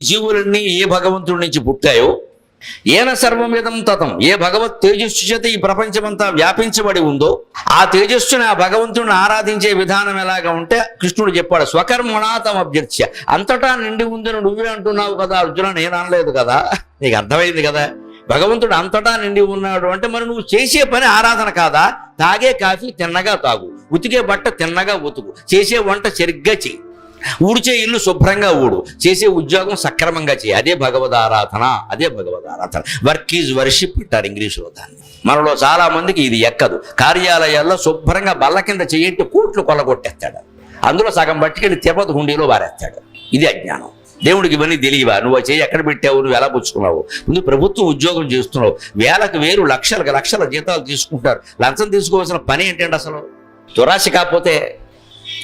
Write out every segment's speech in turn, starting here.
జీవులన్నీ ఏ భగవంతుడి నుంచి పుట్టాయో ఏన సర్వమిదం తతం ఏ భగవత్ తేజస్సు చేత ఈ ప్రపంచమంతా వ్యాపించబడి ఉందో ఆ తేజస్సుని ఆ భగవంతుని ఆరాధించే విధానం ఎలాగా ఉంటే కృష్ణుడు చెప్పాడు స్వకర్మణాతం అభ్యర్థ్య. అంతటా నిండి ఉందని నువ్వే అంటున్నావు కదా అర్జున నేను అనలేదు కదా. నీకు అర్థమైంది కదా? భగవంతుడు అంతటా నిండి ఉన్నాడు అంటే మరి నువ్వు చేసే పని ఆరాధన కాదా? తాగే కాఫీ తిన్నగా తాగు ఉతికే బట్ట తిన్నగా ఉతుకు చేసే వంట సరిగ్గా చేయి ఊడిచే ఇల్లు శుభ్రంగా ఊడు. చేసే ఉద్యోగం సక్రమంగా చేయి. అదే భగవద్ ఆరాధన అదే భగవద్ ఆరాధన వర్క్ ఈజ్ వర్షిప్ అంటారు ఇంగ్లీషులో దాన్ని. మనలో చాలా మందికి ఇది ఎక్కదు. కార్యాలయాల్లో శుభ్రంగా బల్ల కింద చేయంటే కూట్లు కొల్లగొట్టేస్తాడు. అందులో సగం పట్టుకెళ్ళి తిరుపతి హుండీలో వారేస్తాడు. ఇది అజ్ఞానం. దేవుడికి ఇవన్నీ తెలియవా? నువ్వు చేయి ఎక్కడ పెట్టావు? నువ్వు ఎలా పుచ్చుకున్నావు? ముందు ప్రభుత్వం ఉద్యోగం చేస్తున్నావు. వేలకు వేలు లక్షలకు లక్షల జీతాలు తీసుకుంటారు లంచం తీసుకోవాల్సిన పని ఏంటంటే అసలు? దురాశ కాకపోతే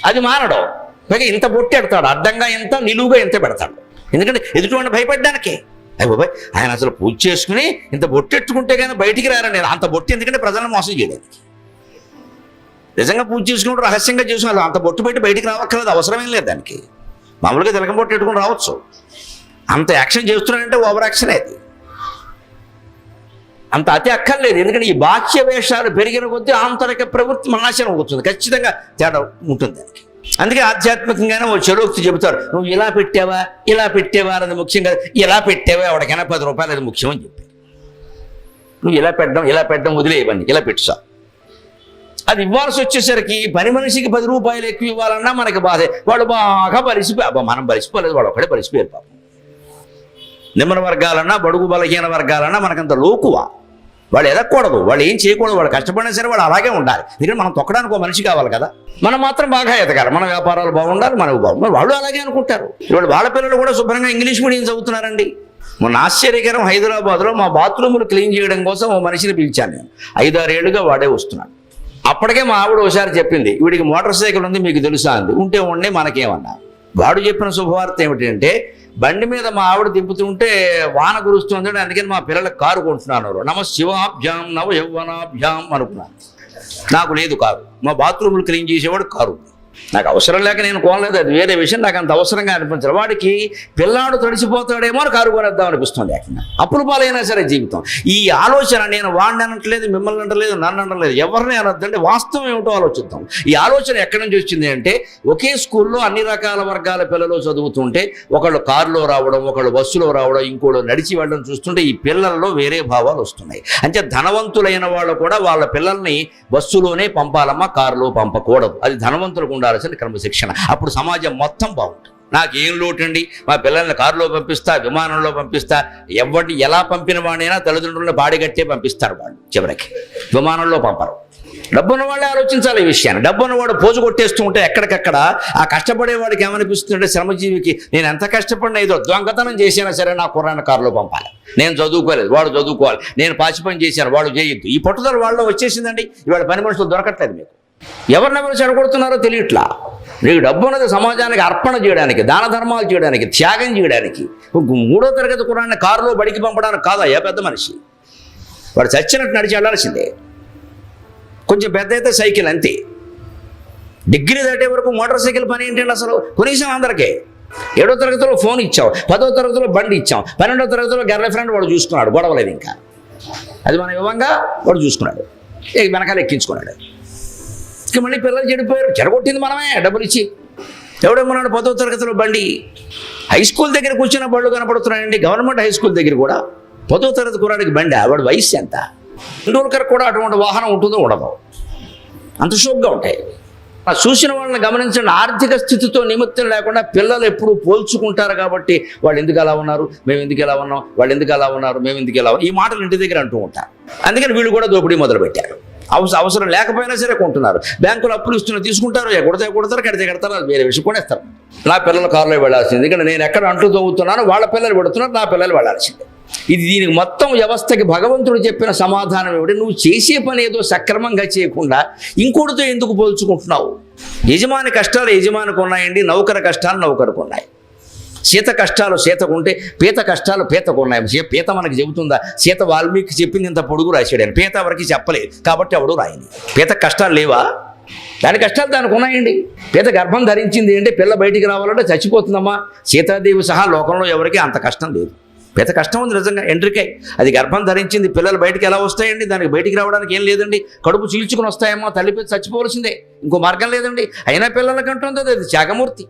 అది మానడం పైగా ఇంత బొట్టి పెడతాడు అడ్డంగా ఎంత నిలువుగా ఎంత పెడతాడు. ఎందుకంటే ఎదుటివాడిని భయపడ్డానికే. అయ్య బాబాయ్ ఆయన అసలు పూజ చేసుకుని ఇంత బొట్టెట్టుకుంటే కానీ బయటికి రారని అంత బొట్టి ఎందుకంటే ప్రజలను మోసం చేయడానికి. నిజంగా పూజ చేసుకుంటూ రహస్యంగా చేసుకుని అంత బొట్టు పెట్టి బయటికి రావక్కర్లేదు అవసరమేం లేదు దానికి. మామూలుగా తిలకం బొట్టు పెట్టుకుని రావచ్చు. అంత యాక్షన్ చేస్తున్నాడంటే ఓవర్ యాక్షన్ అది. అంత అతి అక్కర్లేదు ఎందుకంటే ఈ బాహ్య వేషాలు పెరిగిన కొద్దీ ఆంతరిక ప్రవృత్తి నాశనం అవుతుంది. ఖచ్చితంగా తేడా ఉంటుంది దానికి. అందుకే ఆధ్యాత్మికంగానే ఓ చెలోక్తి చెబుతారు నువ్వు ఇలా పెట్టావా? ఇలా పెట్టావా? అన్నది ముఖ్యం కాదు. ఇలా పెట్టావా? ఎవరికైనా పది రూపాయలు అది ముఖ్యం అని చెప్పి. నువ్వు ఇలా పెట్టడం ఇలా పెట్టడం వదిలేయవన్నీ ఇలా పెట్టుసా అది ఇవ్వాల్సి వచ్చేసరికి పని మనిషికి పది రూపాయలు ఎక్కువ ఇవ్వాలన్నా మనకి బాధే. వాడు బాగా బలిసిపోయి అబ్బా మనం బలిసిపోలేదు వాడు ఒకడే బలిసిపోయారు పాపం. నిమ్మన వర్గాలన్నా బడుగు బలహీన వర్గాలన్నా మనకంత లోకువా? వాళ్ళు ఎదగకూడదు. వాళ్ళు ఏం చేయకూడదు. వాళ్ళు కష్టపడినా సరే వాళ్ళు అలాగే ఉండాలి. ఎందుకంటే మనం తొక్కడానికి ఒక మనిషి కావాలి కదా. మనం మాత్రం బాగా ఎదగాలి. మన వ్యాపారాలు బాగుండాలి మనకు బాగుండాలి. వాళ్ళు అలాగే అనుకుంటారు. ఇవాళ వాళ్ళ పిల్లలు కూడా శుభ్రంగా ఇంగ్లీష్ మీడియం చదువుతున్నారండి. మొన్న ఆశ్చర్యకరం హైదరాబాద్లో మా బాత్రూములు క్లీన్ చేయడం కోసం ఓ మనిషిని పిలిచాను నేను. ఐదారేళ్ళుగా వాడే వస్తున్నాడు. అప్పటికే మా ఆవిడ ఒకసారి చెప్పింది వీడికి మోటార్ సైకిల్ ఉంది మీకు తెలుసా? అంది. ఉంటే ఉండే మనకేమన్నా. వాడు చెప్పిన శుభవార్త ఏమిటంటే బండి మీద మా ఆవిడ దింపుతుంటే వాన కురుస్తుంది అందుకని మా పిల్లలకు కారు కొంటున్నాను నమ శివాభ్యాం నవ యౌవనాభ్యాం అనుకున్నాను. నాకు లేదు కారు. మా బాత్రూములు క్లీన్ చేసేవాడు కారు. ఉంది. నాకు అవసరం లేక నేను కొనలేదు అది వేరే విషయం నాకు అంత అవసరంగా అనిపించదు. వాడికి పిల్లాడు తడిసిపోతాడేమో అని కారు కొనేద్దాం అనిపిస్తుంది ఏకంగా అప్పుల పాలైనా సరే జీవితం. ఈ ఆలోచన నేను వాడిని అనట్లేదు మిమ్మల్ని అంటలేదు నన్ను అనట్లేదు ఎవరిని అనొద్దంటే వాస్తవం ఏమిటో ఆలోచిద్దాం. ఈ ఆలోచన ఎక్కడి నుంచి వచ్చింది అంటే ఒకే స్కూల్లో అన్ని రకాల వర్గాల పిల్లలు చదువుతుంటే ఒకళ్ళు కారులో రావడం ఒకళ్ళు బస్సులో రావడం ఇంకోళ్ళు నడిచి వెళ్ళడం చూస్తుంటే ఈ పిల్లల్లో వేరే భావాలు వస్తున్నాయి. అంటే ధనవంతులైన వాళ్ళు కూడా వాళ్ళ పిల్లల్ని బస్సులోనే పంపాలమ్మా కారులో పంపకూడదు. అది ధనవంతులకు ఉండాల్సిన క్రమశిక్షణ అప్పుడు సమాజం మొత్తం బాగుంటుంది. నాకేం లోటండి? మా పిల్లల్ని కారులో పంపిస్తా విమానంలో పంపిస్తా. ఎవరిని ఎలా పంపిన వాడినైనా తల్లిదండ్రులను బాడిగట్టే పంపిస్తారు వాళ్ళు చివరికి. విమానంలో పంపరు. డబ్బున్న వాళ్ళే ఆలోచించాలి ఈ విషయాన్ని. డబ్బున్నవాడు పోజు కొట్టేస్తూ ఉంటే ఎక్కడికక్కడ ఆ కష్టపడేవాడికి ఏమనిపిస్తుంటే శ్రమజీవికి నేను ఎంత కష్టపడినా ఏదో దొంగతనం చేసినా సరే నా కుర్రాన్ని కారులో పంపాలి. నేను చదువుకోలేదు వాడు చదువుకోవాలి. నేను పాచి పని చేశాను వాడు చేయొద్దు. ఈ పట్టుదల వాళ్ళలో వచ్చేసిందండి. ఇవాళ పని మనుషులు దొరకట్లేదు మీకు. ఎవరినెవరు చెడగొడుతున్నారో తెలియట్లా. నీకు డబ్బు ఉన్నది సమాజానికి అర్పణ చేయడానికి దాన ధర్మాలు చేయడానికి త్యాగం చేయడానికి. మూడో తరగతి కురాన్ని కారులో బడికి పంపడానికి కాదయ్యా పెద్ద మనిషి. వాడు చచ్చినట్టు నడిచి వెళ్ళాల్సిందే. కొంచెం పెద్ద అయితే సైకిల్ అంతే. డిగ్రీ దాటే వరకు మోటార్ సైకిల్ పని ఏంటంటే అసలు? కొనిసాం అందరికీ. ఏడో తరగతిలో ఫోన్ ఇచ్చాం పదో తరగతిలో బండి ఇచ్చాం పన్నెండో తరగతిలో గర్ల్ ఫ్రెండ్ వాడు చూసుకున్నాడు గొడవలేదు ఇంకా. అది మన ఇవ్వంగా వాడు చూసుకున్నాడు. ఇక వెనకాల ఎక్కించుకున్నాడు. ఇక మళ్ళీ పిల్లలు చెడిపోయారు. చెడగొట్టింది మనమే డబ్బులు ఇచ్చి. ఎవడేమన్నాడు పదో తరగతిలో బండి హై స్కూల్ దగ్గర కూర్చున్న బళ్ళు కనపడుతున్నాయండి గవర్నమెంట్ హై స్కూల్ దగ్గర కూడా పదో తరగతి కురాడికి బండి వాడి వయసు ఎంత? ఇండోర్కర్ కూడా అటువంటి వాహనం ఉంటుందో ఉండదు. అంత షోక్గా ఉంటాయి. ఆ చూసిన వాళ్ళని గమనించండి. ఆర్థిక స్థితితో నిమిత్తం లేకుండా పిల్లలు ఎప్పుడు పోల్చుకుంటారు కాబట్టి వాళ్ళు ఎందుకు అలా ఉన్నారు? మేము ఎందుకు ఎలా ఉన్నాం? వాళ్ళు ఎందుకు అలా ఉన్నారు? మేము ఎందుకు ఎలా ఉన్నాం ఈ మాటలు ఇంటి దగ్గర అంటూ ఉంటారు. అందుకని వీళ్ళు కూడా దోపిడీ మొదలుపెట్టారు. అవసరం అవసరం లేకపోయినా సరే కొంటున్నారు. బ్యాంకులు అప్పులు ఇస్తున్నారు తీసుకుంటారు ఎక్కడితే కొడతారు కడితే కడతారు అది వేరే విషయం కొనేస్తారు. నా పిల్లలు కారులో వెళ్ళాల్సింది. ఎందుకంటే నేను ఎక్కడ అంటూ తవ్వుతున్నానో వాళ్ళ పిల్లలు పెడుతున్నారు నా పిల్లలు వెళ్ళాల్సిందే. ఇది దీనికి మొత్తం వ్యవస్థకి భగవంతుడు చెప్పిన సమాధానం ఏమిటి? నువ్వు చేసే పని ఏదో సక్రమంగా చేయకుండా ఇంకోటితో ఎందుకు పోల్చుకుంటున్నావు? యజమాని కష్టాలు యజమానికి ఉన్నాయండి నౌకర కష్టాలు నౌకరకు ఉన్నాయి. సీత కష్టాలు సీతకుంటే పీత కష్టాలు పీతకు ఉన్నాయి పీత మనకి చెబుతుందా? సీత వాల్మీకి చెప్పింది ఇంత పొడుగు రాశాడు ఆయన పీత ఎవరికి చెప్పలేదు. కాబట్టి ఎవడు రాయని పీత కష్టాలు లేవా? దాని కష్టాలు దానికి ఉన్నాయండి. పీత గర్భం ధరించింది అంటే పిల్ల బయటికి రావాలంటే చచ్చిపోతుందమ్మా. సీతాదేవి సహా లోకంలో ఎవరికీ అంత కష్టం లేదు. పీత కష్టం ఉంది నిజంగా. ఎండ్రికాయ అది గర్భం ధరించింది. పిల్లలు బయటికి ఎలా వస్తాయండి? దానికి బయటికి రావడానికి ఏం లేదండి. కడుపు చీల్చుకుని వస్తాయేమో తల్లి పీత చచ్చిపోవలసిందే. ఇంకో మార్గం లేదండి. అయినా పిల్లలకంటుంది అది. త్యాగమూర్తి.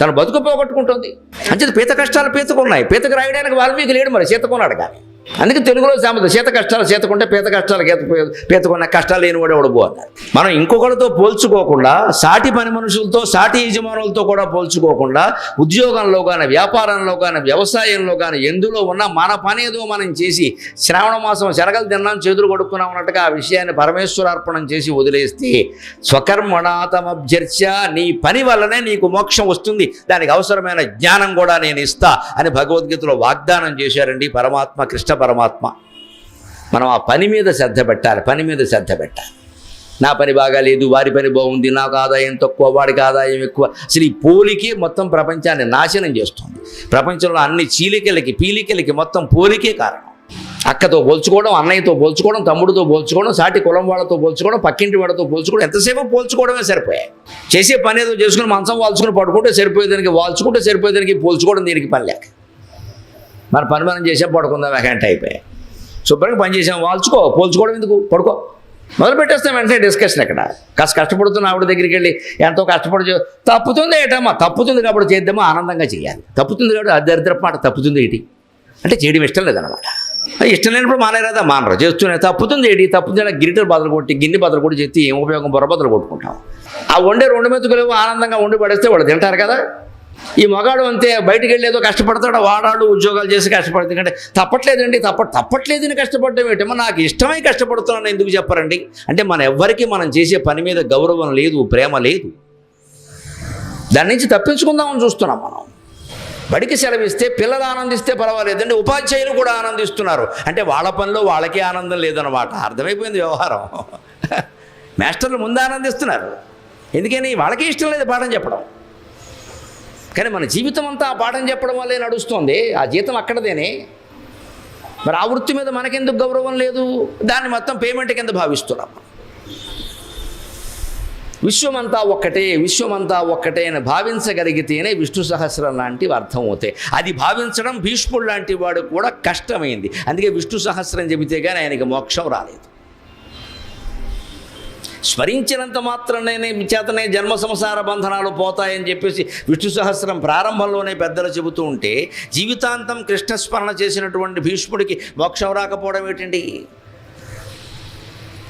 తన బతుకు పోగొట్టుకుంటుంది. అంచేది పీత కష్టాలు పీతకున్నాయి పీతకు రాయడానికి వాల్మీకి లేడు మరి సీతకున్నాడు కానీ. అందుకే తెలుగులో సామెత శీత కష్టాలు చేతకుంటే పీత కష్టాలు గీత కష్టాలు లేని వాడు అన్నారు మనం ఇంకొకరితో పోల్చుకోకుండా సాటి పని మనుషులతో సాటి యజమానులతో కూడా పోల్చుకోకుండా ఉద్యోగంలో కానీ వ్యాపారంలో కానీ వ్యవసాయంలో కానీ ఎందులో ఉన్నా మన పని ఏదో మనం చేసి శ్రావణ మాసం శనగలు తిన్నాం చేతులు కొడుకున్నాం అన్నట్టుగా ఆ విషయాన్ని పరమేశ్వరార్పణం చేసి వదిలేస్తే స్వకర్మణాతమభ్యర్చ నీ పని వల్లనే నీకు మోక్షం వస్తుంది దానికి అవసరమైన జ్ఞానం కూడా నేను ఇస్తా అని భగవద్గీతలో వాగ్దానం చేశారండి పరమాత్మ కృష్ణ పరమాత్మ. మనం ఆ పని మీద శ్రద్ధ పెట్టాలి పని మీద శ్రద్ధ పెట్టాలి. నా పని బాగాలేదు వారి పని బాగుంది నాకు ఆదాయం తక్కువ వాడికి ఆదాయం ఎక్కువ. అసలు ఈ పోలికే మొత్తం ప్రపంచాన్ని నాశనం చేస్తుంది. ప్రపంచంలో అన్ని చీలికలకి పీలికలకి మొత్తం పోలికే కారణం. అక్కతో పోల్చుకోవడం అన్నయ్యతో పోల్చుకోవడం తమ్ముడితో పోల్చుకోవడం సాటి కులం వాళ్ళతో పోల్చుకోవడం పక్కింటి వాళ్ళతో పోల్చుకోవడం ఎంతసేపు పోల్చుకోవడమే సరిపోయాయి. చేసే పని ఏదో చేసుకుని మంచం వాల్చుకుని పడుకుంటే సరిపోయేదానికి వాల్చుకుంటే సరిపోయేదానికి పోల్చుకోవడం దీనికి పని లేక. మన పని మనం చేసాం పడుకుందాం వెకంట అయిపోయాయి. శుభ్రంగా పని చేసాం వాల్చుకో పోల్చుకోవడం ఎందుకు? పడుకో. మొదలు పెట్టేస్తాం వెంటనే డిస్కషన్ ఇక్కడ. కాస్త కష్టపడుతున్న ఆవిడ దగ్గరికి వెళ్ళి ఎంతో కష్టపడి తప్పుతుంది ఏటమ్మా తప్పుతుంది కాబట్టి చేద్దామా ఆనందంగా చేయాలి. తప్పుతుంది కాబట్టి అది దరిద్ర మాట తప్పుతుంది ఏంటి? అంటే చేయడం ఇష్టం లేదనమాట ఇష్టం లేనప్పుడు మానేరాదా మానరు. చేస్తూనే తప్పుతుంది ఏడి తప్పుతుంది అంటే గిరిటలు బదులు కొట్టి గిన్నె బదులు కొట్టి చెప్తే ఏం ఉపయోగం? బుర్ర బదులు కొట్టుకుంటాం. ఆ వండే రెండు మెతుకులు ఆనందంగా వండి పడేస్తే వాళ్ళు తింటారు కదా? ఈ మగాడు అంతే బయటికి వెళ్ళేదో కష్టపడతాడు వాడాడు ఉద్యోగాలు చేసి కష్టపడుతుంది ఎందుకంటే తప్పట్లేదండి తప్ప తప్పట్లేదని కష్టపడడం ఏమిటమ్మా? నాకు ఇష్టమై కష్టపడుతున్నాను ఎందుకు చెప్పరండి? అంటే మన ఎవ్వరికి మనం చేసే పని మీద గౌరవం లేదు ప్రేమ లేదు. దాని నుంచి తప్పించుకుందామని చూస్తున్నాం మనం. బడికి సెలవిస్తే పిల్లలు ఆనందిస్తే పర్వాలేదండి ఉపాధ్యాయులు కూడా ఆనందిస్తున్నారు. అంటే వాళ్ళ పనిలో వాళ్ళకే ఆనందం లేదన్నమాట. అర్థమైపోయింది వ్యవహారం. మాస్టర్లు ముందు ఆనందిస్తున్నారు. ఎందుకని? వాళ్ళకే ఇష్టం లేదు పాఠం చెప్పడం. కానీ మన జీవితం అంతా ఆ పాఠం చెప్పడం వల్లే నడుస్తుంది. ఆ జీతం అక్కడదేనే. మరి ఆ వృత్తి మీద మనకెందుకు గౌరవం లేదు? దాన్ని మొత్తం పేమెంట్ కింద భావిస్తున్నాం విశ్వమంతా ఒక్కటే విశ్వమంతా ఒక్కటే అని భావించగలిగితేనే విష్ణు సహస్రం లాంటివి అర్థమవుతాయి అది భావించడం భీష్ముడు లాంటి వాడు కూడా కష్టమైంది. అందుకే విష్ణు సహస్రం చెబితే కానీ ఆయనకి మోక్షం రాలేదు. స్మరించినంత మాత్రమే చేతనే జన్మ సంసార బంధనాలు పోతాయని చెప్పేసి విష్ణు సహస్రం ప్రారంభంలోనే పెద్దలు చెబుతూ ఉంటే జీవితాంతం కృష్ణస్మరణ చేసినటువంటి భీష్ముడికి మోక్షం రాకపోవడం ఏంటండి?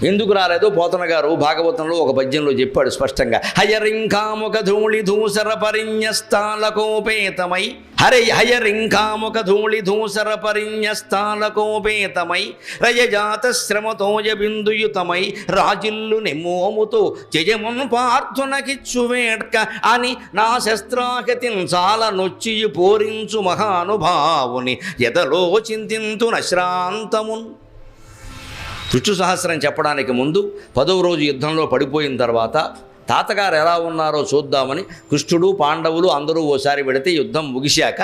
ఎందుకు రాలేదు? పోతన గారు భాగవతంలో ఒక పద్యంలో చెప్పాడు స్పష్టంగా హయరింకాముక ధూళి ధూసర పరిణ్యస్థాలకోపేతమై హరే హయరింకాముక ధూళి ధూసర పరిణ్యస్థాలకోపేతమై రయజాత శ్రమతోజ బిందుయుతమై రాజిల్లు నెమ్మోముతో జయమున్ పార్థునకిచ్చు వేడ్క అని నా శస్త్రాగతిన్ చాలా నొచ్చియు పూరించు మహానుభావుని ఎదలో చింతింతున శ్రాంతమున్. విష్ణు సహస్రం చెప్పడానికి ముందు పదవ రోజు యుద్ధంలో పడిపోయిన తర్వాత తాతగారు ఎలా ఉన్నారో చూద్దామని కృష్ణుడు పాండవులు అందరూ ఓసారి వెడితే యుద్ధం ముగిశాక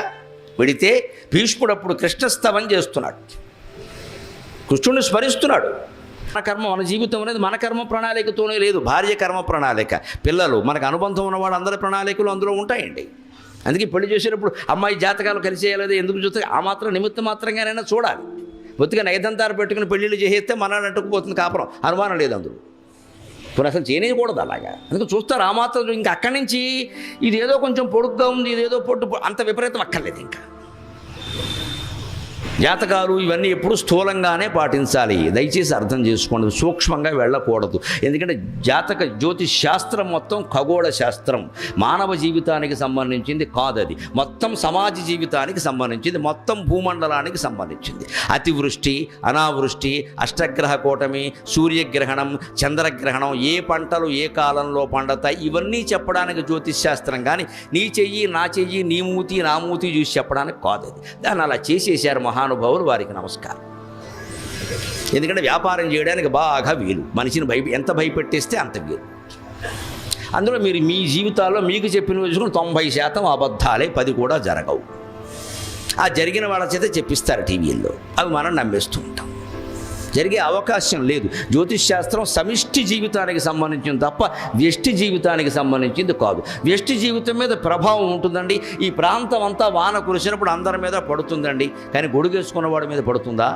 వెడితే భీష్ముడు అప్పుడు కృష్ణస్తవం చేస్తున్నాడు. కృష్ణుడిని స్మరిస్తున్నాడు. మన కర్మ మన జీవితం అనేది మన కర్మ ప్రణాళికతోనే లేదు. భార్య కర్మ ప్రణాళిక. పిల్లలు మనకు అనుబంధం ఉన్న వాళ్ళందరి ప్రణాళికలు అందులో ఉంటాయండి. అందుకే పెళ్ళి చేసేటప్పుడు అమ్మాయి జాతకాలు కలిసేయాలి ఎందుకు చూస్తే ఆ మాత్రం నిమిత్త మాత్రంగానైనా చూడాలి. బొత్తిగా నైదంతారు పెట్టుకుని పెళ్ళిళ్ళు చేసేస్తే మన అంటుకుపోతుంది కాపురం. అనుమానం లేదు అందులో. ఇప్పుడు అసలు చేయకూడదు అలాగా. అందుకే చూస్తారు ఆ మాత్రం ఇంకా అక్కడి నుంచి ఇదేదో కొంచెం పొడుగ్గా ఉంది ఇదేదో పొట్టు అంత విపరీతం అక్కర్లేదు ఇంకా. జాతకాలు ఇవన్నీ ఎప్పుడు స్థూలంగానే పాటించాలి. దయచేసి అర్థం చేసుకోండి. సూక్ష్మంగా వెళ్ళకూడదు. ఎందుకంటే జాతక జ్యోతిష్ శాస్త్రం మొత్తం ఖగోళ శాస్త్రం. మానవ జీవితానికి సంబంధించింది కాదది. మొత్తం సమాజ జీవితానికి సంబంధించింది. మొత్తం భూమండలానికి సంబంధించింది. అతివృష్టి అనావృష్టి అష్టగ్రహ కూటమి సూర్యగ్రహణం చంద్రగ్రహణం ఏ పంటలు ఏ కాలంలో పండతాయి? ఇవన్నీ చెప్పడానికి జ్యోతిష్ శాస్త్రం కానీ నీ చెయ్యి నా చెయ్యి నీ మూతి నా మూతి చూసి చెప్పడానికి కాదు అది దాన్ని అలా చేసేసారు మహానుభావులు వారికి నమస్కారం. ఎందుకంటే వ్యాపారం చేయడానికి బాగా వీలు. మనిషిని భయ ఎంత భయపెట్టేస్తే అంత వీలు. అందులో మీరు మీ జీవితాల్లో మీకు చెప్పిన చూసుకుని తొంభై శాతం అబద్ధాలే పది కూడా జరగవు. ఆ జరిగిన వాళ్ళ చేత చెప్పిస్తారు టీవీల్లో. అవి మనం నమ్మేస్తూ ఉంటాం. జరిగే అవకాశం లేదు. జ్యోతిష్ శాస్త్రం సమిష్టి జీవితానికి సంబంధించింది తప్ప వ్యష్టి జీవితానికి సంబంధించింది కాదు. వ్యష్టి జీవితం మీద ప్రభావం ఉంటుందండి. ఈ ప్రాంతం అంతా వాన కురిసినప్పుడు అందరి మీద పడుతుందండి. కానీ గొడుగేసుకున్న వాడి మీద పడుతుందా?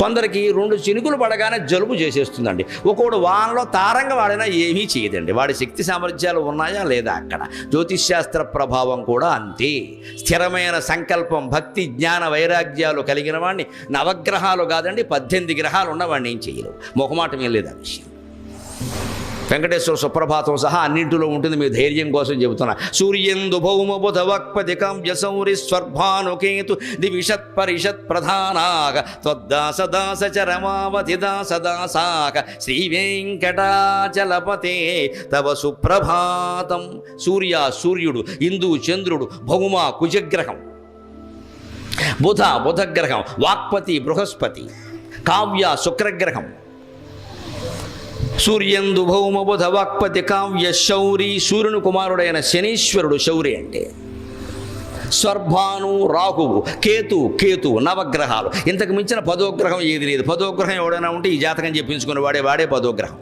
కొందరికి రెండు చినుకులు పడగానే జలుబు చేసేస్తుందండి. ఒకడు వానలో తారంగా వాడినా ఏమీ చేయదండి. వాడి శక్తి సామర్థ్యాలు ఉన్నాయా లేదా అక్కడ? జ్యోతిష్శాస్త్ర ప్రభావం కూడా అంతే. స్థిరమైన సంకల్పం భక్తి జ్ఞాన వైరాగ్యాలు కలిగిన వాడిని నవగ్రహాలు కాదండి పద్దెనిమిది గ్రహాలు ఉన్నవాడిని ఏం చేయలేవు. మొహమాటం ఏం లేదు ఆ విషయం. వెంకటేశ్వర సుప్రభాతం సహా అన్నింటిలో ఉంటుంది మీ ధైర్యం కోసం చెబుతున్నా. సూర్యందు భౌమ బుధ వక్పదికం యసౌరి స్వర్భానుకేతు దివిషత్ పరిషత్ ప్రధానాగ త్వద్దాస దాస చరమావధి దాస దాసాక శ్రీ వెంకటాచలపతే తవ సుప్రభాతం. సూర్య సూర్యుడు ఇందు చంద్రుడు భౌమ కుజగ్రహం. బుధ బుధగ్రహం వాక్పతి బృహస్పతి కావ్య శుక్రగ్రహం. సూర్యందు భౌమ బుధ వాక్పతి కావ్య శౌరి సూర్యుని కుమారుడైన శనీశ్వరుడు శౌరి అంటే. స్వర్భాను రాహువు కేతు కేతు నవగ్రహాలు. ఇంతకు మించిన పదోగ్రహం ఏది లేదు. పదోగ్రహం ఎవడైనా ఉంటే ఈ జాతకం చెప్పించుకుని వాడే వాడే పదోగ్రహం.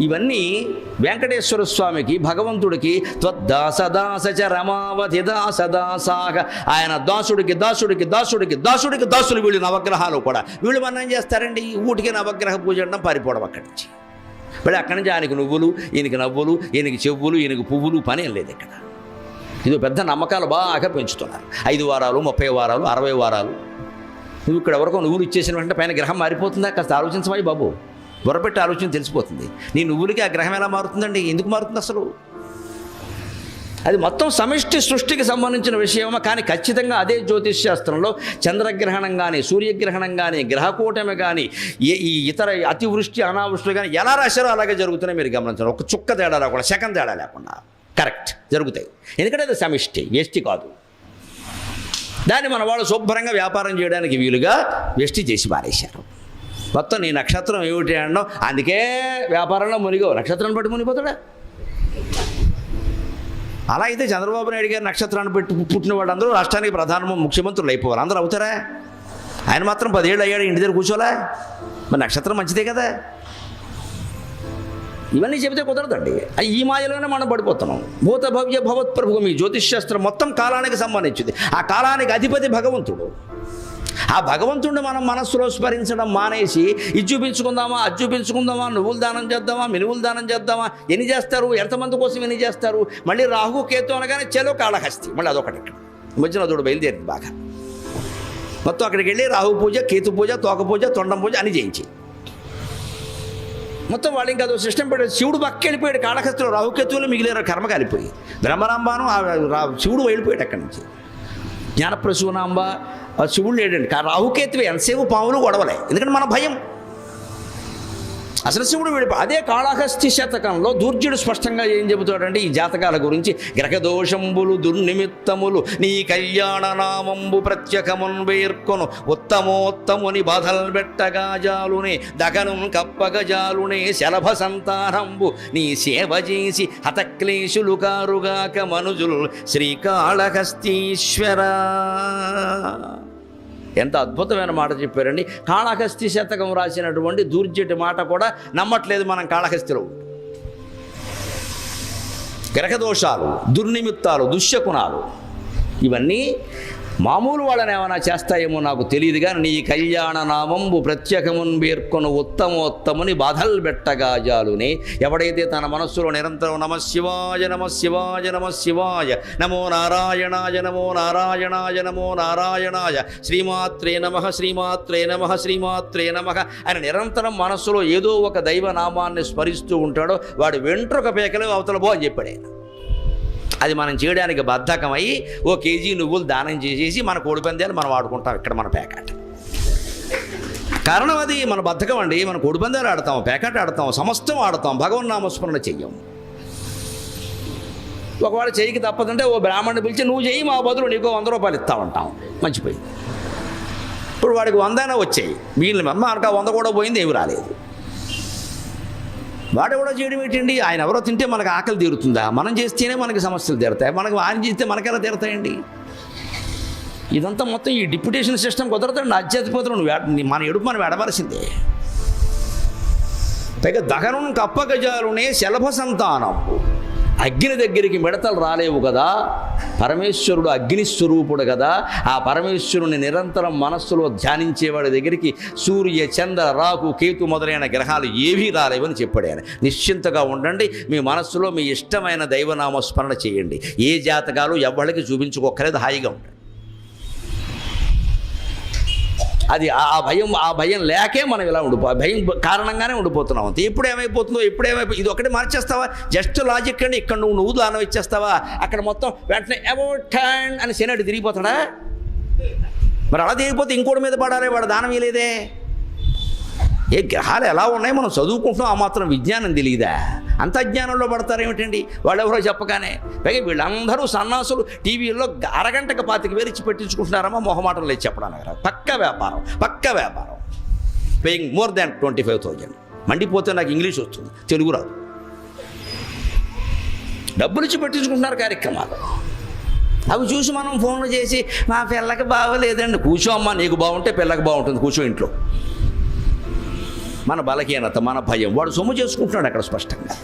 ఇవన్నీ వెంకటేశ్వర స్వామికి భగవంతుడికి త్వద్దాసదాస చ రమావధి దాసదాసాగ ఆయన దాసుడికి దాసుడికి దాసుడికి దాసుడికి దాసులు వీళ్ళు నవగ్రహాలు కూడా. వీళ్ళు మనం ఏం చేస్తారండి? ఊటికి నవగ్రహ పూజ అనడం పారిపోవడం అక్కడి నుంచి. మళ్ళీ అక్కడి నుంచి ఆయనకి నువ్వులు ఈయనకి నవ్వులు ఈయనకి చెవులు ఈయనకి పువ్వులు పని ఏం లేదు ఇక్కడ. ఇది పెద్ద నమ్మకాలు బాగా పెంచుతున్నారు. ఐదు వారాలు ముప్పై వారాలు అరవై వారాలు. నువ్వు ఇక్కడ వరకు నువ్వులు ఇచ్చేసిన వెంటనే పైన గ్రహం మారిపోతుందా? కాస్త ఆలోచించమై బాబు. బుర్రపెట్టి ఆలోచన తెలిసిపోతుంది. నీ నువ్వులకి ఆ గ్రహం ఎలా మారుతుందండి? ఎందుకు మారుతుంది అసలు? అది మొత్తం సమిష్టి సృష్టికి సంబంధించిన విషయమా? కానీ ఖచ్చితంగా అదే జ్యోతిష్ శాస్త్రంలో చంద్రగ్రహణం కానీ సూర్యగ్రహణం కానీ గ్రహకూటమి కానీ ఏ ఈ ఇతర అతివృష్టి అనావృష్టి కానీ ఎలా రాశారో అలాగే జరుగుతున్నాయి మీరు గమనించాలి. ఒక చుక్క తేడా రాకుండా సెకండ్ తేడా లేకుండా. కరెక్ట్ జరుగుతాయి. ఎందుకంటే అది సమిష్టి వ్యష్టి కాదు. దాన్ని మన వాళ్ళు శుభ్రంగా వ్యాపారం చేయడానికి వీలుగా వ్యష్టి చేసి మారేశారు మొత్తం నీ నక్షత్రం ఏమిటి అనడం అందుకే వ్యాపారంలో మునిగో నక్షత్రాన్ని బట్టి మునిగిపోతాడా? అలా అయితే చంద్రబాబు నాయుడు గారు నక్షత్రాన్ని పెట్టి పుట్టిన వాళ్ళందరూ రాష్ట్రానికి ప్రధాన ముఖ్యమంత్రులు అయిపోవాలి. అందరూ అవుతారా? ఆయన మాత్రం పదేళ్ళు అయ్యాడు ఇంటి దగ్గర కూర్చోలే. మరి నక్షత్రం మంచిదే కదా? ఇవన్నీ చెబితే కుదరదండి. ఈ మాయలోనే మనం పడిపోతున్నాం. భూత భవ్య భవత్ ప్రభువు మీ జ్యోతిష్ శాస్త్రం మొత్తం కాలానికి సంబంధించింది. ఆ కాలానికి అధిపతి భగవంతుడు. ఆ భగవంతుడిని మనం మనస్సులో స్మరించడం మానేసి ఇది చూపించుకుందామా అది చూపించుకుందామా నువ్వులు దానం చేద్దామా మినువులు దానం చేద్దామా ఎన్ని చేస్తారు ఎంతమంది కోసం ఎన్ని చేస్తారు మళ్ళీ రాహు కేతు అనగానే చెలో కాళహస్తి మళ్ళీ అదొకటి ఇక్కడ. మధ్యన అదొకటి బయలుదేరింది బాగా. మొత్తం అక్కడికి వెళ్ళి రాహు పూజ కేతు పూజ తోక పూజ తొండం పూజ అని చేయించి. మొత్తం వాళ్ళు ఇంకా అదో సిస్టమ్ పెట్టారు శివుడు పక్క వెళ్ళిపోయాడు కాళహస్తిలో రాహుకేతువులు మిగిలిన కర్మ కాలిపోయి. బ్రహ్మరాంబాను ఆ రా- శివుడు వెళ్ళిపోయాడు అక్కడి నుంచి. జ్ఞానప్రసూనాంబ శివుడు లేడండి. రాహుకేతువే ఎంతసేపు పాములు గొడవలే. ఎందుకంటే మన భయం. అసలు శివుడు వెళ్ళిపో అదే కాళహస్తి శతకంలో దూర్జుడు స్పష్టంగా ఏం చెబుతాడంటే ఈ జాతకాల గురించి గ్రహదోషంబులు దుర్నిమిత్తములు నీ కళ్యాణ నామంబు ప్రత్యేకమున్ వేర్కొను. ఉత్తమోత్తముని బాధల్ పెట్టగా జాలునే దగను కప్పగ జాలునే శలభ సంతానంబు నీ సేవ చేసి హతక్లేశులు కారుగాక మనుజుల్ శ్రీకాళహస్తీశ్వరా. ఎంత అద్భుతమైన మాట చెప్పారండి. కాళహస్తి శతకం రాసినటువంటి దూర్జటి మాట కూడా నమ్మట్లేదు మనం కాళహస్తిలో. గ్రహదోషాలు దుర్నిమిత్తాలు దుశ్శకునాలు ఇవన్నీ మామూలు వాళ్ళని ఏమైనా చేస్తాయేమో నాకు తెలియదు కానీ నీ కళ్యాణ నామంబు ప్రత్యేకమున్ పేర్కొను ఉత్తమోత్తముని బాధలు పెట్టగా జాలుని ఎవడైతే తన మనస్సులో నిరంతరం నమ శివాయ నమ శివాయ నమ శివాయ నమో నారాయణాయ నమో నారాయణాయ నమో నారాయణాయ శ్రీమాత్రే నమ శ్రీమాత్రే నమ శ్రీమాత్రే నమ అని నిరంతరం మనస్సులో ఏదో ఒక దైవ నామాన్ని స్మరిస్తూ ఉంటాడో వాడు వెంట్రుక పేకలు అవతల బో అని చెప్పాడు ఆయన. అది మనం చేయడానికి బద్ధకమై ఓ కేజీ నువ్వులు దానం చేసేసి మన కోడిపందాలు మనం ఆడుకుంటాం ఇక్కడ మన పేకాట కారణం అది మన బద్ధకం అండి. మన కోడిపందాలు ఆడతాం పేకాట ఆడతాం సమస్తం ఆడతాం భగవన్ నామస్మరణ చెయ్యం. ఒకవేళ చెయ్యికి తప్పదంటే ఓ బ్రాహ్మణ్ని పిలిచి నువ్వు చెయ్యి మా బదులు నీకు వంద రూపాయలు ఇస్తామంటాం మంచిపోయింది. ఇప్పుడు వాడికి వందైనా వచ్చాయి. మిగిలిన అమ్మ అనక వంద కూడా పోయింది ఏమి రాలేదు. వాడు కూడా చేయడం ఏంటండి? ఆయన ఎవరో తింటే మనకు ఆకలి తీరుతుందా? మనం చేస్తేనే మనకి సమస్యలు తీరుతాయి? మనకు ఆయన చేస్తే మనకెలా తీరుతాయండి? ఇదంతా మొత్తం ఈ డిప్యుటేషన్ సిస్టమ్ కుదరదండి ఆధ్యాత్మికతను నువ్వు మన ఎడుపు మనం ఎడవలసిందే పైగా దహనం కప్పగజాలునే శలభ సంతానం. అగ్ని దగ్గరికి మిడతలు రాలేవు కదా. పరమేశ్వరుడు అగ్ని స్వరూపుడు కదా. ఆ పరమేశ్వరుని నిరంతరం మనస్సులో ధ్యానించేవాడి దగ్గరికి సూర్య చంద్ర రాకు కేతు మొదలైన గ్రహాలు ఏవీ రాలేవని చెప్పాడు ఆయన. నిశ్చింతగా ఉండండి మీ మనస్సులో మీ ఇష్టమైన దైవనామ స్మరణ చేయండి. ఏ జాతకాలు ఎవరికి చూపించుకోకలేదు హాయిగా ఉండండి. అది ఆ భయం ఆ భయం లేకే మనం ఇలా ఉండిపో ఆ భయం కారణంగానే ఉండిపోతున్నాం అంతే. ఎప్పుడు ఏమైపోతుందో ఎప్పుడు ఏమైపో ఇది ఒకటి మార్చేస్తావా? జస్ట్ లాజిక్ అండి ఇక్కడ నువ్వు నువ్వు దానం ఇచ్చేస్తావా? అక్కడ మొత్తం వెంటనే అబౌట్ అని సేనట్టు తిరిగిపోతాడా? మరి అలా తిరిగిపోతే ఇంకోటి మీద పడాలి వాడు దానం ఇవ్వలేదే ఏ గ్రహాలు ఎలా ఉన్నాయి మనం చదువుకుంటున్నాం ఆ మాత్రం విజ్ఞానం తెలియదా? అంత అజ్ఞానంలో పడతారు ఏమిటండి? వాళ్ళు ఎవరో చెప్పగానే పైగా వీళ్ళందరూ సన్నాసులు టీవీల్లో అరగంటకు పాతికి వేరు ఇచ్చి పెట్టించుకుంటున్నారమ్మా మొహమాటం లేదు చెప్పడానికి రా. పక్క వ్యాపారం పక్క వ్యాపారం. Paying more than twenty five thousand. మండిపోతే నాకు ఇంగ్లీష్ వస్తుంది తెలుగు రాదు. డబ్బులు ఇచ్చి పెట్టించుకుంటున్నారు కార్యక్రమాలు. అవి చూసి మనం ఫోన్లు చేసి మా పిల్లకి బాగోలేదండి కూర్చో అమ్మా నీకు బాగుంటే పిల్లకి బాగుంటుంది కూర్చో ఇంట్లో. మన బలహీనత మన భయం. వాడు సొమ్ము చేసుకుంటున్నాడు అక్కడ స్పష్టంగా.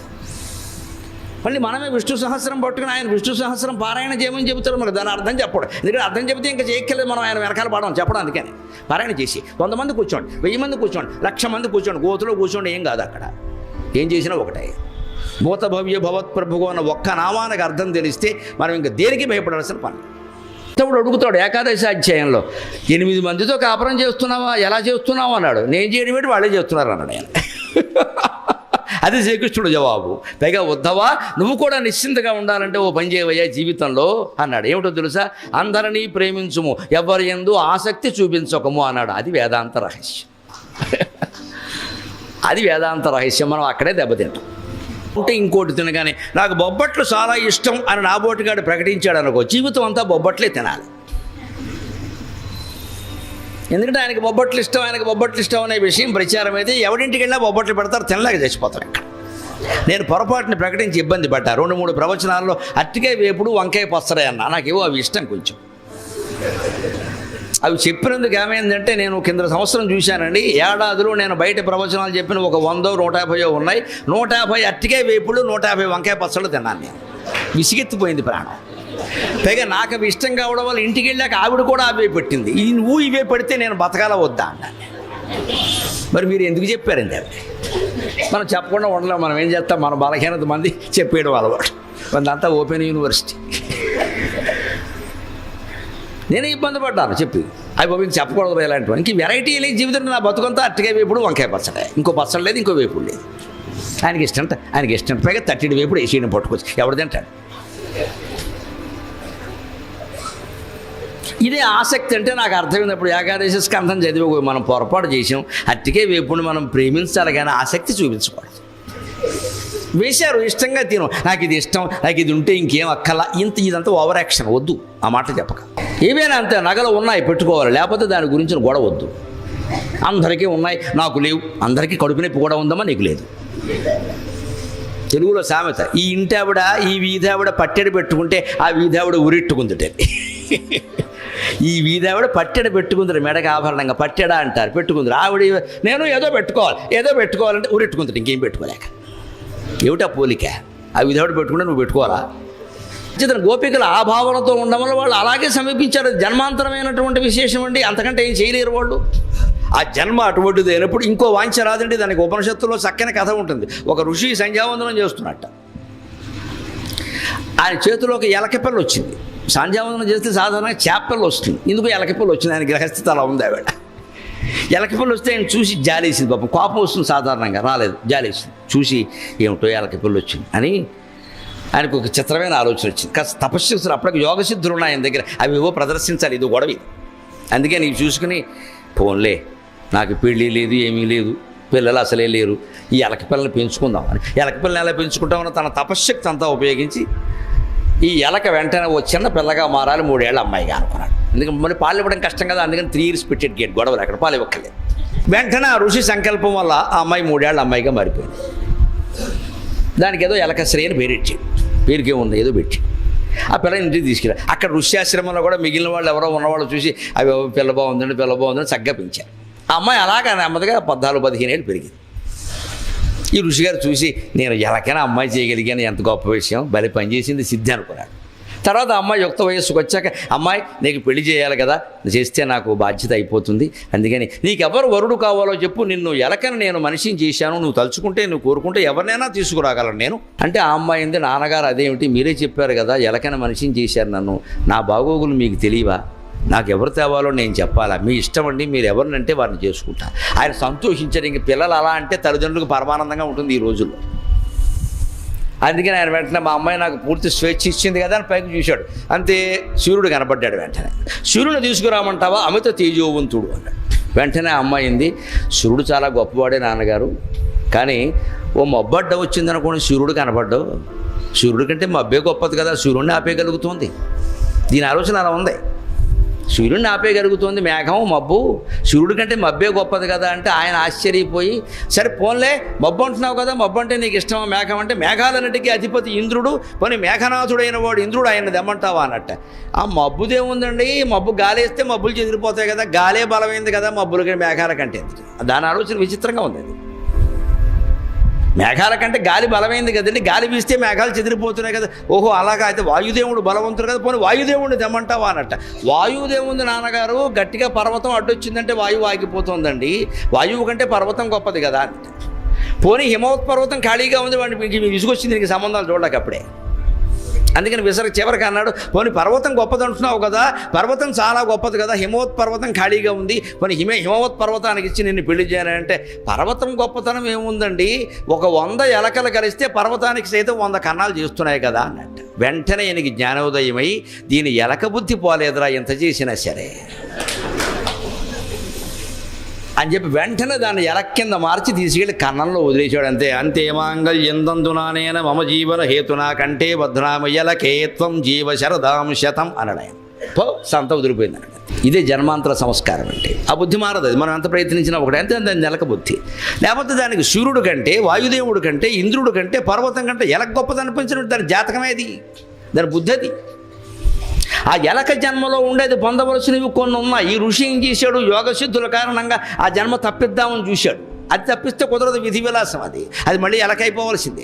మళ్ళీ మనమే విష్ణు సహస్రం పట్టుకుని ఆయన విష్ణు సహస్రం పారాయణ చేయమని చెబుతారు మనకు. దాని అర్థం చెప్పడం. ఎందుకంటే అర్థం చెబితే ఇంకా చేయక్కర్లేదు. మనం ఆయన వెనకాల పడడం చెప్పడం అందుకని. పారాయణ చేసి వంద మంది కూర్చోండి వెయ్యి మంది కూర్చోండి లక్ష మంది కూర్చోండి గోతులో కూర్చోండి ఏం కాదు అక్కడ. ఏం చేసినా ఒకటే. భూత భవ్య భవత్ ప్రభువు అన్న ఒక్క నామానికి అర్థం తెలిస్తే మనం ఇంకా దేనికి భయపడాల్సిన పని తప్పుడు అడుగుతాడు ఏకాదశి అధ్యాయంలో ఎనిమిది మందితో కాపురం చేస్తున్నావా? ఎలా చేస్తున్నావు? అన్నాడు. నేను చేయడం ఏంటి వాళ్ళే చేస్తున్నారు అన్నాడు ఆయన. అది శ్రీకృష్ణుడు జవాబు. పైగా ఉద్ధవా నువ్వు కూడా నిశ్చింతగా ఉండాలంటే ఓ పని చేయవయ్యా జీవితంలో అన్నాడు. ఏమిటో తెలుసా? అందరినీ ప్రేమించుము ఎవరి ఎందు ఆసక్తి చూపించకము అన్నాడు. అది వేదాంత రహస్యం. అది వేదాంత రహస్యం. మనం అక్కడే దెబ్బతింటాం. ఉంటే ఇంకోటి తినగానే నాకు బొబ్బట్లు చాలా ఇష్టం అని నా బోటిగాడు ప్రకటించాడు అనుకో జీవితం అంతా బొబ్బట్లే తినాలి. ఎందుకంటే ఆయనకి బొబ్బట్లు ఇష్టం ఆయనకు బొబ్బట్లు ఇష్టం అనే విషయం ప్రచారం అయితే ఎవడింటికి వెళ్ళినా బొబ్బట్లు పెడతారు తినలేక చచ్చిపోతారు నేను పొరపాటుని ప్రకటించి ఇబ్బంది పడ్డా. రెండు మూడు ప్రవచనాల్లో అట్టికాయ వేపుడు వంకాయ పచ్చరే అన్న. నాకేవో అవి ఇష్టం కొంచెం. అవి చెప్పినందుకు ఏమైందంటే నేను కింద సంవత్సరం చూశానండి ఏడాదిలో నేను బయట ప్రవచనాలు చెప్పిన ఒక వందో నూట యాభైయో ఉన్నాయి. నూట యాభై అట్టికే వేపుడు నూట యాభై వంకాయ పచ్చళ్ళు తిన్నాను నేను. విసిగెత్తిపోయింది ప్రాణం. పైగా నాకు అవి ఇష్టం కావడం వల్ల ఇంటికి వెళ్ళాక ఆవిడ కూడా అవే పెట్టింది. ఈ నువ్వు ఇవే పెడితే నేను బతకాల వద్దా అన్నాను మరి మీరు ఎందుకు చెప్పారండి అవి? మనం చెప్పకుండా ఉండలేం మనం ఏం చేస్తాం? మన బలహీనత మంది చెప్పేయడం అలవాటు. మందంతా ఓపెన్ యూనివర్సిటీ. నేనే ఇబ్బంది పడ్డాను చెప్పి. అవి బాబు చెప్పకూడదు ఇలాంటివి ఇంక వెరైటీ లేని జీవితంలో. నా బతుకంతా అట్టగా వేపుడు వంకాయ పచ్చడే. ఇంకో పచ్చడి లేదు ఇంకో వేపుడు లేదు. ఆయనకి ఇష్టం ఆయనకి ఇష్టం పైగా తట్టిడి వేపుడు వేసేయడం పట్టుకోవచ్చు ఎవడు తింటాడు? ఇదే ఆసక్తి అంటే నాకు అర్థమైనప్పుడు ఏకాదశి స్కంధం చదివి మనం పొరపాటు చేసాం. అట్టికే వేపుని మనం ప్రేమించాలి కానీ ఆసక్తి చూపించకూడదు. వేశారు ఇష్టంగా తిను. నాకు ఇది ఇష్టం నాకు ఇది ఉంటే ఇంకేం అక్కల ఇంత ఇదంతా ఓవర్ యాక్షన్ వద్దు ఆ మాట చెప్పక. ఏవైనా అంతే నగలు ఉన్నాయి పెట్టుకోవాలి లేకపోతే దాని గురించి గొడవ వద్దు. అందరికీ ఉన్నాయి నాకు లేవు అందరికీ కడుపు నొప్పి కూడా ఉందమ్మా నీకు లేదు. తెలుగులో సామెత ఈ ఇంటి ఆవిడ ఈ వీధావిడ పట్టెడు పెట్టుకుంటే ఆ వీధావిడ ఉరిట్టుకుందిటే. ఈ వీధావిడ పట్టెడ పెట్టుకుందరు మెడకు ఆభరణంగా పట్టెడా అంటారు పెట్టుకుందరు. ఆవిడ నేను ఏదో పెట్టుకోవాలి ఏదో పెట్టుకోవాలంటే ఉరిట్టుకుందరు ఇంకేం పెట్టుకోలేక. ఏమిటా పోలిక? ఆ వీధావిడ పెట్టుకుంటే నువ్వు పెట్టుకోవాలా? ఇతను గోపికలు ఆ భావనతో ఉండడం వల్ల వాళ్ళు అలాగే సమీపించారు. జన్మాంతరమైనటువంటి విశేషం అండి. అంతకంటే ఏం చేయలేరు వాళ్ళు. ఆ జన్మ అటువంటిది అయినప్పుడు ఇంకో వాంఛ రాదండి దానికి ఉపనిషత్తులో చక్కని కథ ఉంటుంది. ఒక ఋషి సంధ్యావందనం చేస్తున్నట్ట. ఆయన చేతిలో ఒక ఎలకపిల్ల వచ్చింది. సంధ్యావందనం చేస్తే సాధారణంగా చేపల్లి వస్తుంది. ఎందుకు ఎలకపిల్ల వచ్చింది? ఆయన గ్రహస్థితి అలా ఉంది ఆవిడ. ఎలకపిల్ల వస్తే ఆయన చూసి జాలేసింది పాపం. కోపం వస్తుంది సాధారణంగా. రాలేదు. జాలేసింది. చూసి ఏమిటో ఎలకపిల్ల వచ్చింది అని ఆయనకు ఒక చిత్రమైన ఆలోచన వచ్చింది. కాస్త తపస్సు అప్పటికి యోగ సిద్ధులు ఉన్నాయి ఆయన దగ్గర. అవి ఏవో ప్రదర్శించాలి. ఇది గొడవ అందుకే నీకు చూసుకుని పోన్లే నాకు పెళ్ళి లేదు ఏమీ లేదు. పిల్లలు అసలే లేరు. ఈ ఎలక పిల్లల్ని పెంచుకుందాం అని. ఎలక పిల్లల్ని ఎలా పెంచుకుంటామని తన తపశ్శక్తి అంతా ఉపయోగించి ఈ ఎలక వెంటనే ఓ చిన్న పిల్లగా మారాలి. మూడేళ్ళ అమ్మాయిగా అనుకున్నాడు. ఎందుకంటే మరి పాలు ఇవ్వడం కష్టం కదా. అందుకని త్రీ ఇయర్స్ పెట్టేది గేట్. గొడవలు అక్కడ పాలు ఇవ్వక్కర్లేదు. వెంటనే ఆ ఋషి సంకల్పం వల్ల ఆ అమ్మాయి మూడేళ్ళ అమ్మాయిగా మారిపోయింది. దానికి ఏదో ఎలక శ్రేయని పేరెచ్చి పేరుకే ఉంది ఏదో పెట్టి. ఆ పిల్ల ఇంటికి తీసుకెళ్ళారు అక్కడ ఋష్యాశ్రమంలో కూడా మిగిలిన వాళ్ళు ఎవరో ఉన్నవాళ్ళు చూసి అవి పిల్ల బాగుందండి పిల్ల బాగుందని చక్కగా పెంచారు. ఆ అమ్మాయి అలాగా నెమ్మదిగా పద్నాలుగు పదిహేను ఏళ్ళు పెరిగింది. ఈ ఋషిగారు చూసి నేను ఎలాగైనా అమ్మాయి చేయగలిగాను ఎంత గొప్ప విషయం బలి పనిచేసింది సిద్ధి అనుకున్నాడు తర్వాత అమ్మాయి యుక్త వయస్సుకు వచ్చాక అమ్మాయి నీకు పెళ్ళి చేయాలి కదా చేస్తే నాకు బాధ్యత అయిపోతుంది. అందుకని నీకు ఎవరు వరుడు కావాలో చెప్పు నిన్ను ఎలకని నేను మనిషిని చేశాను నువ్వు తలుచుకుంటే నువ్వు కోరుకుంటే ఎవరినైనా తీసుకురాగలను నేను. అంటే ఆ అమ్మాయి ఉంది నాన్నగారు అదేమిటి మీరే చెప్పారు కదా ఎలకని మనిషిని చేశారు నన్ను. నా బాగోగులు మీకు తెలియవా? నాకు ఎవరు తేవాలో నేను చెప్పాలా? మీ ఇష్టం అండి మీరు ఎవరినంటే వారిని చేసుకుంటా. ఆయన సంతోషించారు ఇంక పిల్లలు అలా అంటే తల్లిదండ్రులకు పరమానందంగా ఉంటుంది ఈ రోజుల్లో. అందుకని ఆయన వెంటనే మా అమ్మాయి నాకు పూర్తి స్వేచ్ఛ ఇచ్చింది కదా అని పైకి చూశాడు. అంతే సూర్యుడు కనపడ్డాడు వెంటనే. సూర్యుడు తీసుకురామంటావా? అమిత తేజోవంతుడు అన్నాడు. వెంటనే ఆ అమ్మాయి సూర్యుడు చాలా గొప్పవాడే నాన్నగారు. కానీ ఓ మబ్బడ్డ వచ్చిందనుకోండి సూర్యుడు కనబడ్డావు సూర్యుడి కంటే మబ్బే గొప్పది కదా. సూర్యుడిని ఆపేయగలుగుతుంది. దీని ఆలోచన అలా ఉంది. సూర్యుడిని ఆపేయగలుగుతుంది మేఘం మబ్బు. సూర్యుడి కంటే మబ్బే గొప్పది కదా అంటే ఆయన ఆశ్చర్యపోయి సరే పోన్లే మబ్బు అంటున్నావు కదా మబ్బు అంటే నీకు ఇష్టమా మేఘం అంటే మేఘాలన్నిటికీ అధిపతి ఇంద్రుడు పోనీ మేఘనాథుడైన వాడు ఇంద్రుడు ఆయన దెమ్మంటావా అన్నట్ట. ఆ మబ్బుదేముందండి మబ్బు గాలి వేస్తే మబ్బులు చెదిరిపోతాయి కదా గాలే బలమైంది కదా మబ్బుల కంటే మేఘాల కంటే. దాని ఆలోచన విచిత్రంగా ఉంది మేఘాల కంటే గాలి బలమైంది కదండి. గాలి వీస్తే మేఘాలు చెదిరిపోతున్నాయి కదా. ఓహో అలాగా అయితే వాయుదేవుడు బలవంతుడు కదా. పోనీ వాయుదేవుడిని తెమ్మంటావా అనట వాయుదేవుడి నాన్నగారు గట్టిగా పర్వతం అడ్డొచ్చిందంటే వాయువు ఆగిపోతుందండి. వాయువు కంటే పర్వతం గొప్పది కదా. పోనీ హిమవత్ పర్వతం ఖాళీగా ఉంది వాడికి విసుగొచ్చింది దీనికి సంబంధాలు చూడలేకప్పుడే అందుకని విసర చివరికి అన్నాడు పోనీ పర్వతం గొప్పది అంటున్నావు కదా పర్వతం చాలా గొప్పది కదా హిమవత్ పర్వతం ఖాళీగా ఉంది పోనీ హిమ హిమవత్ పర్వతానికి ఇచ్చి నిన్ను పెళ్ళి చేయాలంటే పర్వతం గొప్పతనం ఏముందండి? ఒక వంద ఎలకలు కలిస్తే పర్వతానికి సైతం వంద కన్నాలు చేస్తున్నాయి కదా అన్నట్టు. వెంటనే ఈయనకి జ్ఞానోదయమై దీని ఎలక బుద్ధి పోలేదురా ఎంత చేసినా సరే. అని చెప్పి వెంటనే దాన్ని ఎలక్ కింద మార్చి తీసుకెళ్ళి కన్నంలో వదిలేశాడు. అంతే అంతే మాంగళ్యందందునానేన మమ జీవన హేతునా కంటే భద్రామయ్యలకేత్వం జీవ శరదాం శతం అన్నాడు ఆయన పో సంత వదిలిపోయింది అన్నాడు ఇదే జన్మాంతర సంస్కారం అంటే. ఆ బుద్ధి మారదు అది. మనం ఎంత ప్రయత్నించినా ఒకటి అంతే దాని నెలక బుద్ధి. లేకపోతే దానికి సూర్యుడు కంటే వాయుదేవుడు కంటే ఇంద్రుడు కంటే పర్వతం కంటే ఎలక గొప్పది అనిపించిన దాని జాతకమేది దాని బుద్ధి అది. ఆ ఎలక జన్మలో ఉండేది పొందవలసినవి కొన్ని ఉన్నాయి. ఈ ఋషి ఏం చేశాడు? యోగసిద్ధుల కారణంగా ఆ జన్మ తప్పిద్దామని చూశాడు. అది తప్పిస్తే కుదరదు విధి విలాసం అది. అది మళ్ళీ ఎలకైపోవలసిందే.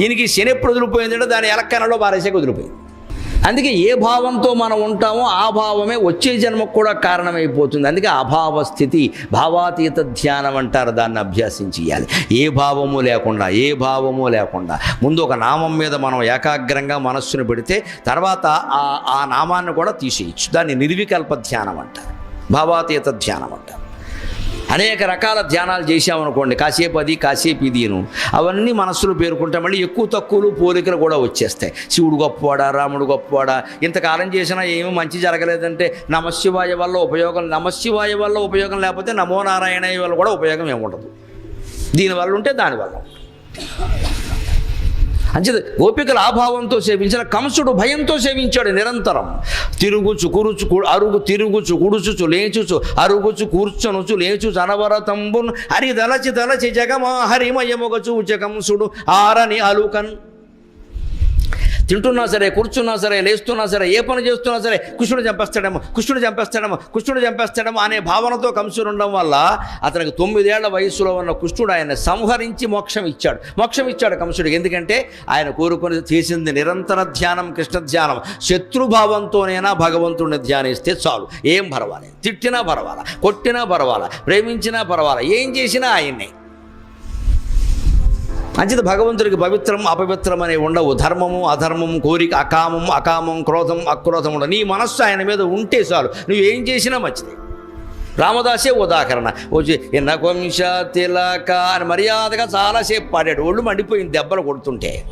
ఈయనకి శని ఎప్పుడు వదిలిపోయిందంటే దాని ఎలక్కనలో బారేసే వదిలిపోయింది. అందుకే ఏ భావంతో మనం ఉంటామో ఆ భావమే వచ్చే జన్మకు కూడా కారణమైపోతుంది. అందుకే అభావ స్థితి భావాతీత ధ్యానం అంటారు దాన్ని అభ్యాసం చేయాలి ఏ భావము లేకుండా ఏ భావము లేకుండా. ముందు ఒక నామం మీద మనం ఏకాగ్రంగా మనస్సును పెడితే తర్వాత ఆ ఆ నామాన్ని కూడా తీసేయచ్చు. దాన్ని నిర్వికల్ప ధ్యానం అంటారు. భావాతీత ధ్యానం అంటారు. అనేక రకాల ధ్యానాలు చేసామనుకోండి కాసేపు అది కాసేపు ఇదిను అవన్నీ మనస్సులో పేరుకుంటే మళ్ళీ ఎక్కువ తక్కువలు పోలికలు కూడా వచ్చేస్తాయి. శివుడు గొప్పవాడా రాముడు గొప్పవాడా ఇంతకాలం చేసినా ఏమీ మంచి జరగలేదంటే నమశివాయ వల్ల ఉపయోగం నమశివాయ వల్ల ఉపయోగం లేకపోతే నమో నారాయణ వల్ల కూడా ఉపయోగం ఏముండదు. దీనివల్ల ఉంటే దానివల్ల ఉంటుంది. అంచేత గోపికల ఆభావంతో సేవించిన కంసుడు భయంతో సేవించాడు నిరంతరం. తిరుగుచు కురుచు కు- అరుగు తిరుగుచు కుడుచుచు లేచుచు అరుగుచు కూర్చొనుచు లేచుచు అనవరతంబున్ హరి దళచి దళచి జగమా హరిమయముగచు కంసుడు ఆరని అలుకన్. తింటున్నా సరే కూర్చున్నా సరే లేస్తున్నా సరే ఏ పని చేస్తున్నా సరే కృష్ణుడు చంపేస్తాడేమో కృష్ణుడు చంపేస్తాడేమో కృష్ణుడు చంపేస్తాడేమో అనే భావనతో కంసుడు ఉండడం వల్ల అతనికి తొమ్మిదేళ్ళ వయసులో ఉన్న కృష్ణుడు ఆయన సంహరించి మోక్షం ఇచ్చాడు. మోక్షం ఇచ్చాడు కంసుడికి. ఎందుకంటే ఆయన కోరుకొని చేసింది నిరంతర ధ్యానం కృష్ణ ధ్యానం. శత్రుభావంతోనైనా భగవంతుడిని ధ్యానిస్తే చాలు. ఏం పర్వాలేదు. తిట్టినా పర్వాలా కొట్టినా పర్వాలా ప్రేమించినా పర్వాలా ఏం చేసినా ఆయన్నే. అంచేత భగవంతుడికి పవిత్రం అపవిత్రం అనేవి ఉండవు. ధర్మము అధర్మం కోరిక అకామం అకామం క్రోధం అక్రోధం ఉండవు. నీ మనస్సు ఆయన మీద ఉంటే చాలు. నువ్వు ఏం చేసినా మంచిది. రామదాసే ఉదాహరణ. వచ్చి ఎన్న కొంశ తిలక అని మర్యాదగా చాలాసేపు పాడాడు. ఒళ్ళు మండిపోయింది దెబ్బలు కొడుతుంటే.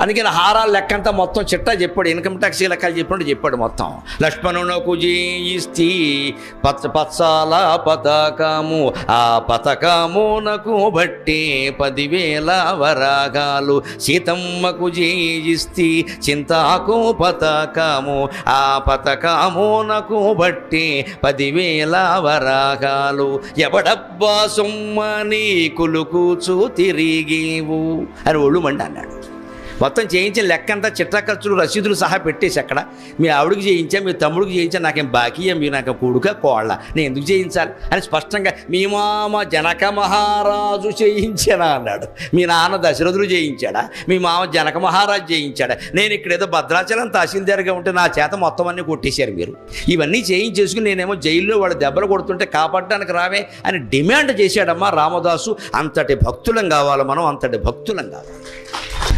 అందుకని హారాల లెక్కంతా మొత్తం చిట్టా చెప్పాడు ఇన్కమ్ ట్యాక్స్ లెక్కలు చెప్పినట్టు చెప్పాడు మొత్తం. లక్ష్మణునకు జీయిస్తి పచ్చ పచ్చాల పతాకము ఆ పతకమునకు బట్టి పదివేల వరాగాలు. సీతమ్మకు జీజిస్తీ చింతాకు పతకము ఆ పతకమునకు బట్టి పదివేల వరాగాలు. ఎవడబ్బా సొమ్మని కులుకూచు తిరిగేవు? అని ఒళ్ళు మండి అన్నాడు మొత్తం చేయించిన లెక్క అంతా చిట్ట ఖర్చులు రసీదులు సహా పెట్టేసి అక్కడ. మీ ఆవిడకి చేయించా మీ తమ్ముడికి చేయించా నాకేం బాకీ మీరు నాకు కొడుక కోళ్ళ. నేను ఎందుకు చేయించాలి? అని స్పష్టంగా మీ మామ జనక మహారాజు చేయించానా? అన్నాడు. మీ నాన్న దశరథుడు చేయించాడా? మీ మామ జనక మహారాజు చేయించాడా? నేను ఇక్కడ ఏదో భద్రాచలం తహసీల్దార్గా ఉంటే నా చేత మొత్తం అన్నీ కొట్టేశారు మీరు. ఇవన్నీ చేయించేసుకుని నేనేమో జైల్లో వాళ్ళు దెబ్బలు కొడుతుంటే కాపాడడానికి రావే అని డిమాండ్ చేశాడమ్మా రామదాసు. అంతటి భక్తులం కావాలి మనం అంతటి భక్తులం కావాలి.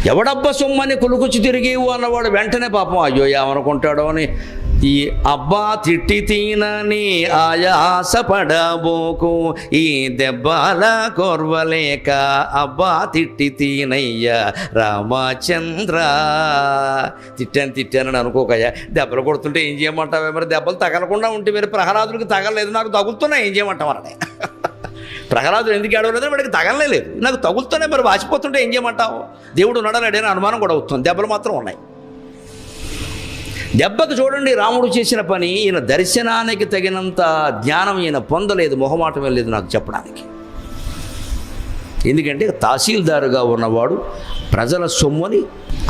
ఎవడబ్బ సొమ్మని కొలుకుచి తిరిగి అన్నవాడు వెంటనే పాపం అయ్యో ఏమనుకుంటాడో అని ఈ అబ్బా తిట్టి తీనని ఆయాసపడబోకు ఈ దెబ్బల కొర్వలేక అబ్బా తిట్టి తీనయ్య రామచంద్ర. తిట్టాను తిట్టానని అనుకోకయ్యా. దెబ్బలు కొడుతుంటే ఏం చేయమంటావే మరి? దెబ్బలు తగలకుండా ఉంటే మీరు ప్రహ్లాదుడికి తగలలేదు నాకు తగులుతున్నాయి ఏం చేయమంటామని ప్రహ్లాదుడు ఎందుకు ఏడవలేదని వాడికి లేదు. నాకు తగులుతూనే మరి వాచిపోతుంటే ఏం చేయమంటావు? దేవుడు ఉన్నాడని అనుమానం కూడా అవుతుంది. దెబ్బలు మాత్రం ఉన్నాయి. దెబ్బకు చూడండి రాముడు చేసిన పని ఈయన దర్శనానికి తగినంత జ్ఞానం ఈయన పొందలేదు మొహమాటమే లేదు నాకు చెప్పడానికి. ఎందుకంటే తహసీల్దారుగా ఉన్నవాడు ప్రజల సొమ్ముని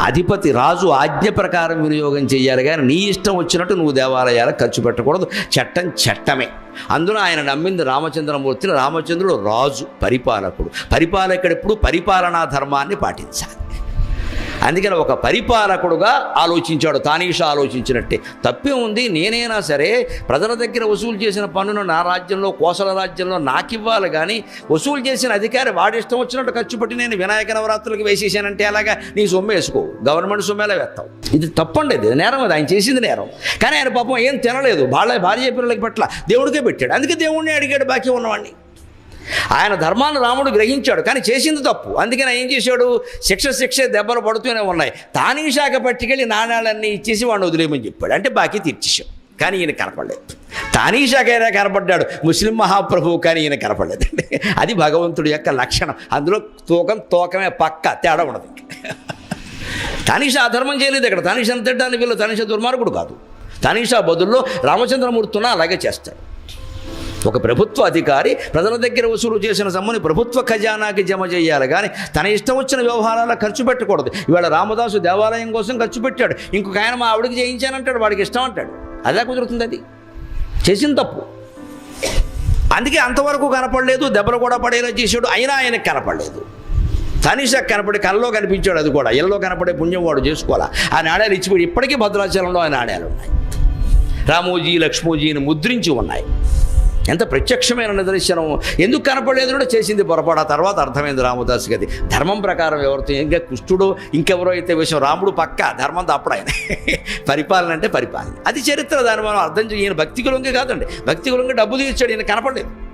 అధిపతి రాజు ఆజ్ఞ ప్రకారం వినియోగం చేయాలి కానీ నీ ఇష్టం వచ్చినట్టు నువ్వు దేవాలయాలకు ఖర్చు పెట్టకూడదు. చట్టం చట్టమే. అందులో ఆయన నమ్మింది రామచంద్రమూర్తిని. రామచంద్రుడు రాజు పరిపాలకుడు. పరిపాలకుడు ఎప్పుడు పరిపాలనా ధర్మాన్ని పాటించాలి. అందుకని ఒక పరిపాలకుడుగా ఆలోచించాడు. తానీషా ఆలోచించినట్టే. తప్పే ఉంది నేనైనా సరే ప్రజల దగ్గర వసూలు చేసిన పన్నును నా రాజ్యంలో కోసల రాజ్యంలో నాకివ్వాలి కానీ వసూలు చేసిన అధికారి వాడిష్టం వచ్చినట్టు ఖర్చు పెట్టి నేను వినాయక నవరాత్రులకు వేసేసానంటే అలాగా నీ సొమ్ము వేసుకో. గవర్నమెంట్ సొమ్ము ఎలా వేస్తావు. ఇది తప్పండి ఇది నేరం అది. ఆయన చేసింది నేరం. కానీ ఆయన పాపం ఏం తినలేదు. వాళ్ళ భార్య పిల్లలకి పట్ల దేవుడికే పెట్టాడు. అందుకే దేవుడిని అడిగాడు బాకీ ఉన్నవాడిని ఆయన ధర్మాన్ని రాముడు గ్రహించాడు కానీ చేసింది తప్పు. అందుకని ఏం చేశాడు? శిక్ష శిక్ష దెబ్బలు పడుతూనే ఉన్నాయి. తానీశాఖ పట్టుకెళ్ళి నాణాలన్నీ ఇచ్చేసి వాడిని వదిలేయమని చెప్పాడు. అంటే బాకీ తీర్చేశాం కానీ ఈయన కనపడలేదు. తానీషాకి అయినా కనపడ్డాడు. ముస్లిం మహాప్రభువు కానీ ఈయన కనపడలేదండి. అది భగవంతుడి యొక్క లక్షణం. అందులో తూకం తూకమే పక్క తేడా ఉండదు. తనిష అధర్మం చేయలేదు ఇక్కడ. తనిష తిట్టడానికి వీళ్ళు తనిష దుర్మార్గుడు కాదు. తనిష బదుల్లో రామచంద్రమూర్తున అలాగే చేస్తాడు. ఒక ప్రభుత్వ అధికారి ప్రజల దగ్గర వసూలు చేసిన సమ్ముని ప్రభుత్వ ఖజానాకి జమ చేయాలి. కానీ తన ఇష్టం వచ్చిన వ్యవహారాల ఖర్చు పెట్టకూడదు. ఇవాళ రామదాసు దేవాలయం కోసం ఖర్చు పెట్టాడు. ఇంకొక ఆయన మా ఆవిడకి చేయించానంటాడు. వాడికి ఇష్టం అంటాడు. అదే కుదురుతుంది అది. చేసిన తప్పు. అందుకే అంతవరకు కనపడలేదు. దెబ్బలు కూడా పడేలా చేశాడు. అయినా ఆయనకు కనపడలేదు. తనిషా కనపడే కళ్ళలో కనిపించాడు అది కూడా. ఇళ్ళలో కనపడే పుణ్యం వాడు చేసుకోవాలా? ఆ నాణ్యాలు ఇచ్చిపోయి ఇప్పటికీ భద్రాచలంలో ఆ నాణ్యాలు ఉన్నాయి. రామోజీ లక్ష్మోజీని ముద్రించి ఉన్నాయి. ఎంత ప్రత్యక్షమైన నిదర్శనం? ఎందుకు కనపడలేదు కూడా చేసింది పొరపాటు. ఆ తర్వాత అర్థమైంది రామదాస్ గది. ధర్మం ప్రకారం ఎవరితో ఇంకా కుష్టుడో ఇంకెవరో అయితే విషయం రాముడు పక్క. ధర్మం తప్పడాయన పరిపాలన అంటే పరిపాలన. అది చరిత్ర దాన్ని మనం అర్థం చేయ ఈయన భక్తి కులంగా కాదండి. భక్తి కులంగా డబ్బు తీర్చాడు. ఈయన కనపడలేదు.